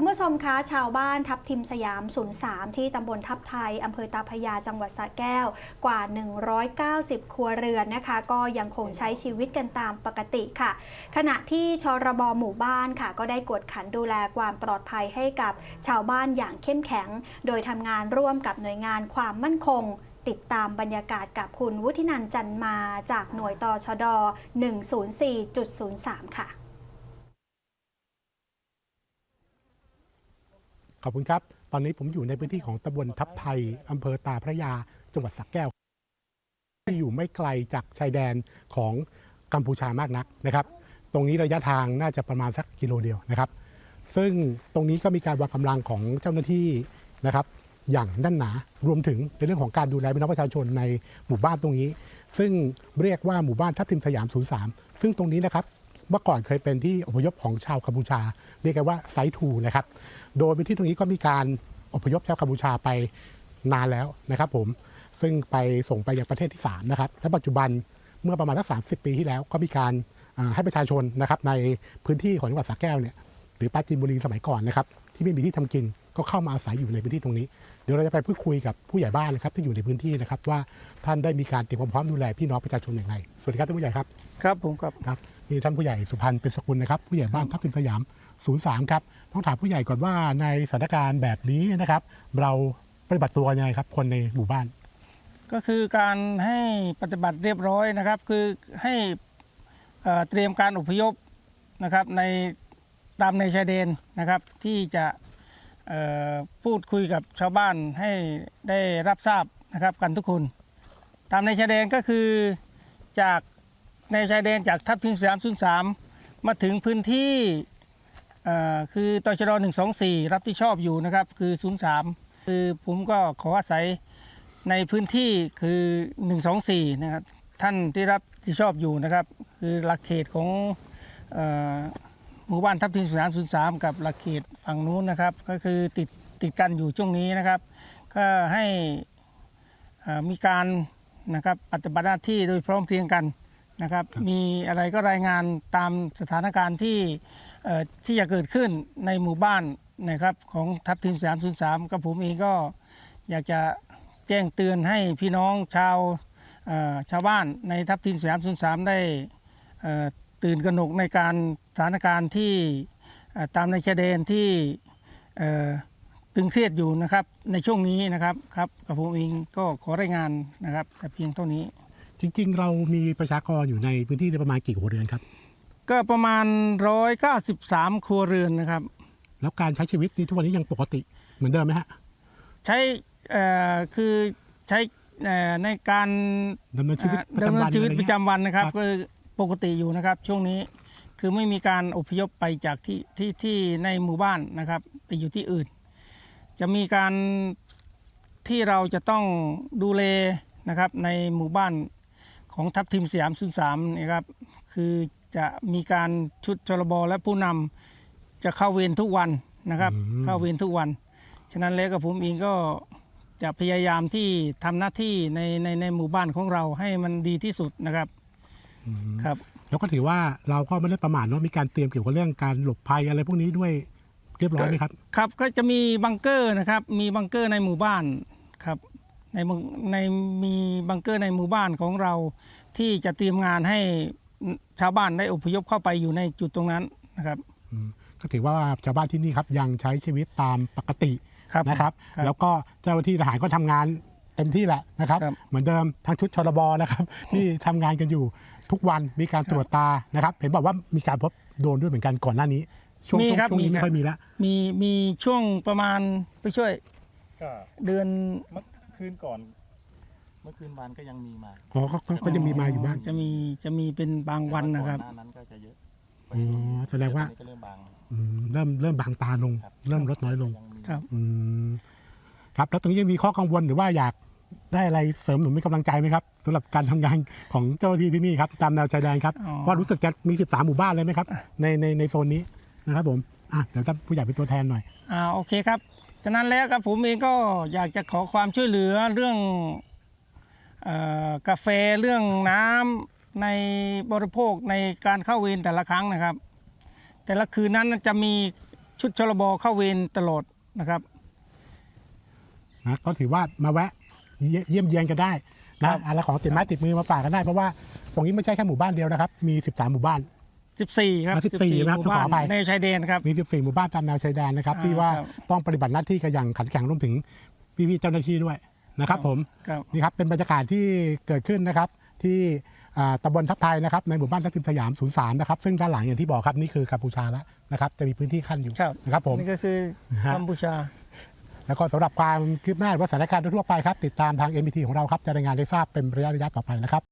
คุณผู้ชมคะชาวบ้านทับทิมสยาม 03 ที่ตำบลทับไทยอำเภอตาพยาจังหวัดสระแก้วกว่า 190 ครัวเรือนนะคะ ก็ยังคงใช้ชีวิตกันตามปกติค่ะ ขณะที่ชรบหมู่บ้านค่ะ ก็ได้กวดขันดูแลความปลอดภัยให้กับชาวบ้านอย่างเข้มแข็ง โดยทำงานร่วมกับหน่วยงานความมั่นคงติดตามบรรยากาศกับคุณวุฒินันจันมาจากหน่วยตชด 104.03 ค่ะ ขอบคุณครับ ตอนนี้ผมอยู่ในพื้นที่ของตำบลทับไทยอำเภอตาพระยา จังหวัดสระแก้ว ที่อยู่ไม่ไกลจากชายแดนของกัมพูชามากนักนะครับ ตรงนี้ระยะทางน่าจะประมาณสักกิโลเดียวนะครับ ซึ่งตรงนี้ก็มีการวางกำลังของเจ้าหน้าที่นะครับ อย่างแน่นหนารวมถึงในเรื่องของการดูแลพี่น้องประชาชนในหมู่บ้านตรงนี้ ซึ่งเรียกว่าหมู่บ้านทับทิมสยาม03ซึ่งตรงนี้นะครับ เมื่อก่อนเคยเป็นที่อพยพของชาวกัมพูชาเรียกกันว่าไซทูนะครับ โดยพื้นที่ตรงนี้ก็มีการอพยพชาวกัมพูชาไปนานแล้วนะครับผมซึ่งไปส่งไปยังประเทศที่ 3 นะครับ และปัจจุบันเมื่อประมาณสักสาปีที่แล้วก็มีการอ่าให้ประชาชนนะครับในพื้นที่ของจังหวัดสระแก้วเนี่ยหรือปราจีนบุรีสมัยก่อนนะครับที่ไม่มีที่ทำกินก็เข้ามาอาศัยอยู่ในพื้นที่ตรงนี้ เดี๋ยวเราจะไปพูดคุยกับผู้ใหญ่บ้านนะครับที่อยู่ในพื้นที่นะครับว่าท่านได้มีการเตรียมความพร้อมดูแลพี่น้องประชาชนอย่างไรสวัสดีครับท่านผู้ใหญ่ครับ ครับผมครับครับ นี่ท่านผู้ใหญ่สุพันธ์เป็นสกุลนะครับ ผู้ใหญ่บ้านทับทิมสยาม 03 ครับ ต้องถามผู้ใหญ่ก่อนว่าในสถานการณ์แบบนี้นะครับ เราปฏิบัติตัวยังไงครับ คนในหมู่บ้าน ก็คือการให้ปฏิบัติเรียบร้อยนะครับ คือให้เอ่อเตรียมการอพยพนะครับในตามในชายแดนนะครับ ที่จะพูดคุยกับชาวบ้านให้ได้รับทราบนะครับกันทุกคน ตามในชายแดนก็คือจาก ในชายแดนจากทัพทิมสามศูนย์สามมาถึงพื้นที่คือตชดหนึ่งสองสี่รับที่ชอบอยู่นะครับคือศูนย์สามคือผมก็ขออาศัยในพื้นที่คือ 124 นะครับท่านที่รับที่ชอบอยู่นะครับ คือหลักเขตของอหมู่บ้านทับทิมสามศูนย์สามกับหลักเขตฝั่งนู้นนะครับ ก็คือติดติดกันอยู่ช่วงนี้นะครับ ก็ให้มีการนะครับปฏิบัติหน้าที่โดยพร้อมเพรียงกัน นะครับครับ มีอะไรก็รายงานตามสถานการณ์ที่เอ่อที่จะเกิดขึ้นในหมู่บ้านนะครับของทับทิมสามศูนย์สามกับผมเองก็อยากจะแจ้งเตือนให้พี่น้องชาวเอ่อชาวบ้านในทับทิมสยามศูนย์สามได้เอ่อตื่นกระหนกในการสถานการณ์ที่เอ่อตามในชายแดนที่เอ่อตึงเครียดอยู่นะครับในช่วงนี้นะครับครับกับผมเองก็ขอรายงานนะครับแต่เพียงเท่านี้ จริง ๆ เรามีประชากรอยู่ในพื้นที่ประมาณกี่ครัวเรือนครับ ก็ประมาณ 193 ครัวเรือนนะครับ แล้วการใช้ชีวิตนี้ทุกวันนี้ยังปกติเหมือนเดิมไหมฮะ ใช้เอ่อคือใช้เอ่อในการดำเนินชีวิตประดำจำเนิวันนชีวิตอไเงี้ย ประจำวันนะครับครับ ก็ปกติอยู่นะครับ ช่วงนี้คือไม่มีการอพยพไปจากที่ที่ที่ในหมู่บ้านนะครับไปอยู่ที่อื่น จะมีการที่เราจะต้องดูแลนะครับในหมู่บ้าน ของทัพทีมสยามศูนย์สามนะครับคือจะมีการชุดชลบและผู้นำจะเข้าเวรทุกวันนะครับ เข้าเวรทุกวัน ฉะนั้นแล้วกับผมเองก็จะพยายามที่ทำหน้าที่ในในในหมู่บ้านของเราให้มันดีที่สุดนะครับอืมครับ แล้วก็ถือว่าเราก็ไม่ได้ประมาทเนาะมีการเตรียมเกี่ยวกับเรื่องการหลบภัยอะไรพวกนี้ด้วยเรียบร้อยไหมครับ ครับก็จะมีบังเกอร์นะครับ มีบังเกอร์ในหมู่บ้านครับ ในหมู่ในมีบังเกอร์ในหมู่บ้านของเรา ที่จะเตรียมงานให้ชาวบ้านได้อพยพเข้าไปอยู่ในจุดตรงนั้นนะครับอืมก็ถือว่าชาวบ้านที่นี่ครับยังใช้ชีวิตตามปกติครับนะครับครับ แล้วก็เจ้าหน้าที่ทหารก็ทำงานเต็มที่แหละนะครับครับ เหมือนเดิมทั้งชุดชลบนะครับที่ทำงานกันอยู่ทุกวันมีการตรวจตานะครับ เห็นบอกว่ามีการพบโดรนด้วยเหมือนกันก่อนหน้านี้ ช่วงมีช่วงครับช่วงนี้มีไม่ครับค่อยมีแล้วมีมีช่วงประมาณไปช่วยก็เดือนเมื่อ คืนก่อน เมื่อคืนวานก็ยังมีมาอ๋อก็ก็ก็จะมีมาอยู่บ้างจะมีจะมีเป็นบางวันนะครับ แต่ก่อหน้านั้นก็จะเยอะอ๋อแสดงว่า ตอนนี้ก็เริ่มบาง อืมเริ่มเริ่มบางตาลง ครับ เริ่มลดน้อยลง ยังมีครับ อืมครับแล้วตรงนี้ยังมีข้อกังวลหรือว่าอยากได้อะไรเสริมหนุนเป็นกำลังใจไหมครับสำหรับการทำงานของเจ้าหน้าที่ที่นี่ครับตามแนวชายแดนครับอ๋อ ว่ารู้สึกจะมี 13 หมู่บ้านเลยไหมครับ ในในในโซนนี้นะครับผมอะเดี๋ยวท่านผู้ใหญ่เป็นตัวแทนหน่อย อ่าโอเคครับ ฉะนั้นแล้วครับผมเองก็อยากจะขอความช่วยเหลือเรื่องเออกาแฟเรื่องน้ำในบริโภคในการเข้าเวรแต่ละครั้งนะครับ แต่ละคืนนั้นจะมีชุดชลบเข้าเวรตลอดนะครับนะก็ถือว่ามาแวะเยี่ยเยี่ยมเยียนกันได้ครันะบอะไรของติดไม้ติดมือมาฝากกันได้เพราะว่าตรงนี้ไม่ใช่แค่หมู่บ้านเดียวนะครับ มี 13 หมู่บ้าน 14 ครับอ่า14นะครับหมู่บ้าขออภัย ในชายแดนครับ มี 14 หมู่บ้านตามแนวชายแดนนะครับอ่าที่ว่าครับ ต้องปฏิบัติหน้าที่กันอย่างขันแข็งรวมถึงพี่ๆเจ้าหน้าที่ด้วยนะครับผมครับ นี่ครับเป็นบรรยากาศที่เกิดขึ้นนะครับที่อ่าตำบลทับไทยนะครับในหมู่บ้านทับทิมสยาม03นะครับซึ่งด้านหลังอย่างที่บอกครับนี่คือกัมพูชาแล้วนะครับจะมีพื้นที่ขั้นอยู่ครับ นะครับผม นี่ก็คือฮะ กัมพูชา แล้วก็สำหรับความคืบหน้าหรือว่าสถานการณ์ทั่วไปครับติดตามทาง MBT ของเราครับจะรายงานได้ทราบเป็นระยะระยะต่อไปนะครับ